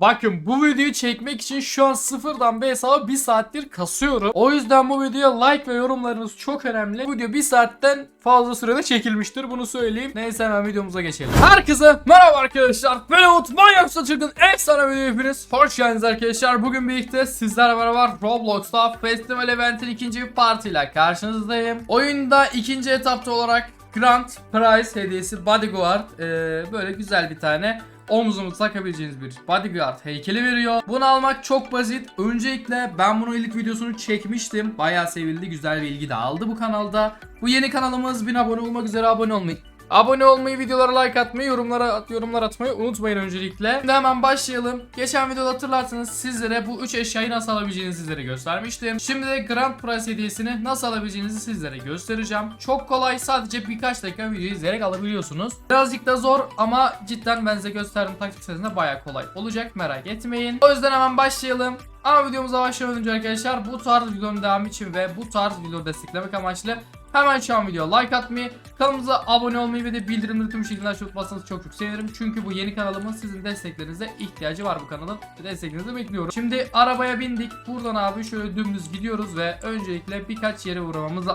Bakın bu videoyu çekmek için şu an sıfırdan bir hesabı 1 saattir kasıyorum. O yüzden bu videoya like ve yorumlarınız çok önemli. Bu video 1 saatten fazla sürede çekilmiştir bunu söyleyeyim. Neyse hemen videomuza geçelim. Herkese merhaba arkadaşlar. Ben Umut Manyak Saçırgın efsane video hepiniz. Hoş geldiniz arkadaşlar. Bugün birlikte sizlerle beraber Roblox'ta Festival Event'in ikinci bir partiyle karşınızdayım. Oyunda ikinci etapta olarak Grand Prize hediyesi Bodyguard ee, böyle güzel bir tane omzunuza takabileceğiniz bir bodyguard heykeli veriyor. Bunu almak çok basit. Öncelikle ben bunun ilk videosunu çekmiştim. Bayağı sevildi. Güzel bir ilgi de aldı bu kanalda. Bu yeni kanalımız 1000 abone olmak üzere abone olmayı Abone olmayı, videolara like atmayı, yorumlara yorumlar atmayı unutmayın öncelikle. Şimdi hemen başlayalım. Geçen videoda hatırlarsanız sizlere bu 3 eşyayı nasıl alabileceğinizi sizlere göstermiştim. Şimdi de Grand Prize hediyesini nasıl alabileceğinizi sizlere göstereceğim. Çok kolay sadece birkaç dakika videoyu izleyerek alabiliyorsunuz. Birazcık da zor ama cidden ben size gösterdiğim taktik sayesinde baya kolay olacak merak etmeyin. O yüzden hemen başlayalım. Ama videomuza başlamadan önce arkadaşlar bu tarz videonun devamı için ve bu tarz video desteklemek amaçlı Hemen şu an videoya like atmayı, kanalımıza abone olmayı ve de bildirimleri tüm şekilde açıp tutmazsanız çok çok sevinirim. Çünkü bu yeni kanalımın sizin desteklerinize ihtiyacı var bu kanalın. Desteklerinizi bekliyorum. Şimdi arabaya bindik. Buradan abi şöyle dümdüz gidiyoruz ve öncelikle birkaç yere uğramamız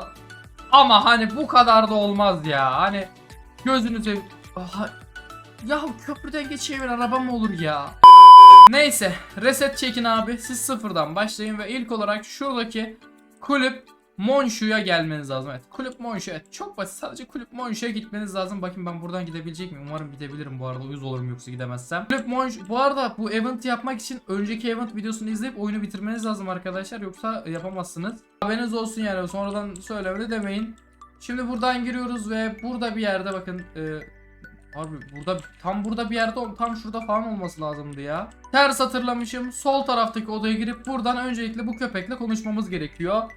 Ama hani bu kadar da olmaz ya. Hani gözünüzü... Aha. Ya köprüden geçeyim araba mı olur ya? Neyse reset çekin abi. Siz sıfırdan başlayın ve ilk olarak şuradaki kulüp Monşu'ya gelmeniz lazım. Evet. Kulüp Monşu. Evet. Çok basit. Sadece Kulüp Monşu'ya gitmeniz lazım. Bakın ben buradan gidebilecek miyim? Umarım gidebilirim bu arada. Uyuz olurum yoksa gidemezsem. Kulüp Monşu. Bu arada bu event yapmak için önceki event videosunu izleyip oyunu bitirmeniz lazım arkadaşlar. Yoksa yapamazsınız. Haberiniz olsun yani. Sonradan söylemedi demeyin. Şimdi buradan giriyoruz ve burada bir yerde bakın. E, Abi burada tam burada bir yerde tam şurada falan olması lazımdı ya. Ters hatırlamışım. Sol taraftaki odaya girip buradan öncelikle bu köpekle konuşmamız gerekiyor.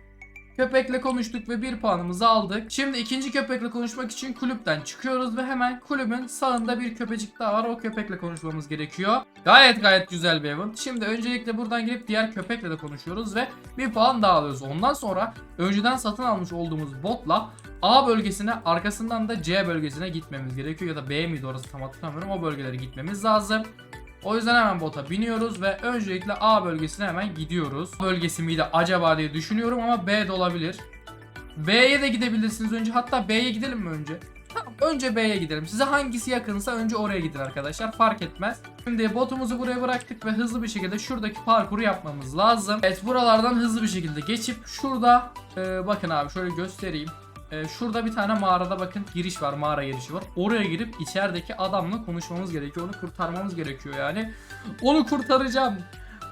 Köpekle konuştuk ve bir puanımızı aldık. Şimdi ikinci köpekle konuşmak için kulüpten çıkıyoruz ve hemen kulübün sağında bir köpecik daha var. O köpekle konuşmamız gerekiyor. Gayet gayet güzel bir event. Şimdi öncelikle buradan girip diğer köpekle de konuşuyoruz ve bir puan daha alıyoruz. Ondan sonra önceden satın almış olduğumuz botla A bölgesine arkasından da C bölgesine gitmemiz gerekiyor. Ya da B miydi orası tam hatırlamıyorum. O bölgelere gitmemiz lazım. O yüzden hemen bota biniyoruz ve öncelikle A bölgesine hemen gidiyoruz. Bölgesi miydi acaba diye düşünüyorum ama B de olabilir. B'ye de gidebilirsiniz önce. Hatta B'ye gidelim mi önce? Tamam, önce B'ye gidelim. Size hangisi yakınsa önce oraya gidin arkadaşlar. Fark etmez. Şimdi botumuzu buraya bıraktık ve hızlı bir şekilde şuradaki parkuru yapmamız lazım. Evet buralardan hızlı bir şekilde geçip şurada e, bakın abi şöyle göstereyim. E, şurada bir tane mağarada bakın giriş var mağara girişi var. Oraya girip içerideki adamla konuşmamız gerekiyor. Onu kurtarmamız gerekiyor yani. Onu kurtaracağım.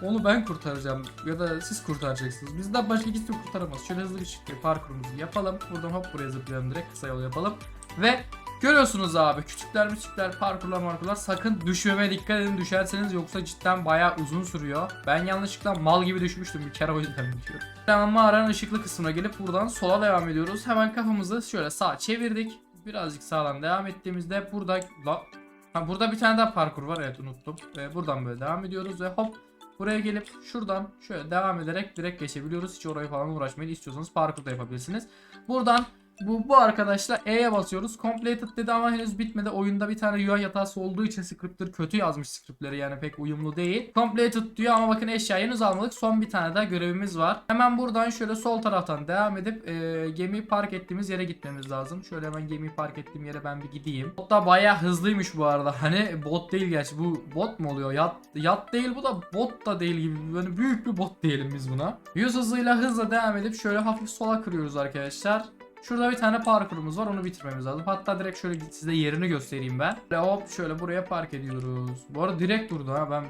Onu ben kurtaracağım ya da siz kurtaracaksınız. Bizden başka kimse kurtaramaz. Şöyle hızlı bir şekilde parkurumuzu yapalım. Buradan hop buraya zıplayalım direkt kısa yol yapalım. Ve görüyorsunuz abi küçükler küçükler parkurlar markurlar sakın düşmeme dikkat edin düşerseniz yoksa cidden bayağı uzun sürüyor. Ben yanlışlıkla mal gibi düşmüştüm bir kere o yüzden düşüyorum. Hemen mağaranın ışıklı kısmına gelip buradan sola devam ediyoruz. Hemen kafamızı şöyle sağa çevirdik. Birazcık sağdan devam ettiğimizde burada ha, burada bir tane daha parkur var evet unuttum. Ve buradan böyle devam ediyoruz ve hop Buraya gelip şuradan şöyle devam ederek direkt geçebiliyoruz. Hiç oraya falan uğraşmayın. İstiyorsanız parkur da yapabilirsiniz. Buradan bu, bu arkadaşla E'ye basıyoruz. Completed dedi ama henüz bitmedi. Oyunda bir tane UI hatası olduğu için scripter kötü yazmış scriptleri yani pek uyumlu değil. Completed diyor ama bakın eşya henüz almadık. Son bir tane daha görevimiz var. Hemen buradan şöyle sol taraftan devam edip e, gemiyi park ettiğimiz yere gitmemiz lazım. Şöyle hemen gemiyi park ettiğim yere ben bir gideyim. Bot da bayağı hızlıymış bu arada. Hani bot değil gerçi bu bot mu oluyor? Yat, yat değil bu da bot da değil gibi. Yani büyük bir bot diyelim biz buna. Yüz hızıyla hızla devam edip şöyle hafif sola kırıyoruz arkadaşlar. Şurada bir tane parkurumuz var onu bitirmemiz lazım. Hatta direkt şöyle size yerini göstereyim ben. Ve hop şöyle buraya park ediyoruz. Bu arada direkt durdu ha ben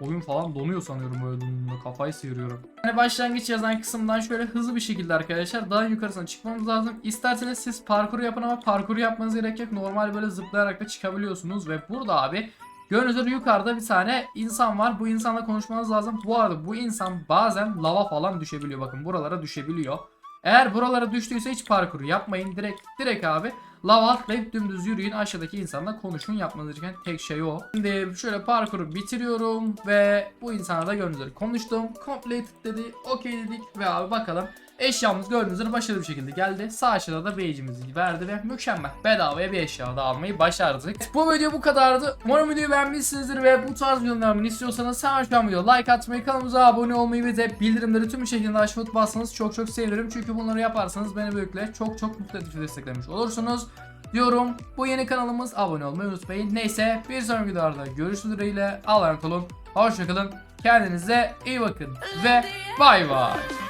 oyun falan donuyor sanıyorum öyle durduğunda kafayı sıyırıyorum. Yani başlangıç yazan kısımdan şöyle hızlı bir şekilde arkadaşlar daha yukarısına çıkmamız lazım. İsterseniz siz parkuru yapın ama parkuru yapmanız gerek yok. Normal böyle zıplayarak da çıkabiliyorsunuz ve burada abi Gördüğünüz yukarıda bir tane insan var. Bu insanla konuşmanız lazım. Bu arada bu insan bazen lava falan düşebiliyor. Bakın buralara düşebiliyor. Eğer buralara düştüyse hiç parkuru yapmayın. Direkt direkt abi lava atlayıp dümdüz yürüyün. Aşağıdaki insanla konuşun. Yapmanız gereken tek şey o. Şimdi şöyle parkuru bitiriyorum ve bu insana da gördüğünüz konuştum. Completed dedi. Okey dedik ve abi bakalım Eşyamız gördüğünüz üzere başarılı bir şekilde geldi. Sağ aşağıda da beycimizi verdi ve mükemmel. Bedavaya bir eşya da almayı başardık. Bu video bu kadardı. Umarım videoyu beğenmişsinizdir ve bu tarz videolarımı istiyorsanız hemen şu an videoya like atmayı, kanalımıza abone olmayı ve de bildirimleri tüm şekilde açıp bassanız çok çok sevinirim. Çünkü bunları yaparsanız beni böylelikle çok çok mutlu edip desteklemiş olursunuz diyorum. Bu yeni kanalımız abone olmayı unutmayın. Neyse bir sonraki videolarda görüşmek dileğiyle. Allah'a emanet olun. Hoşçakalın. Kendinize iyi bakın. Ve bay bay.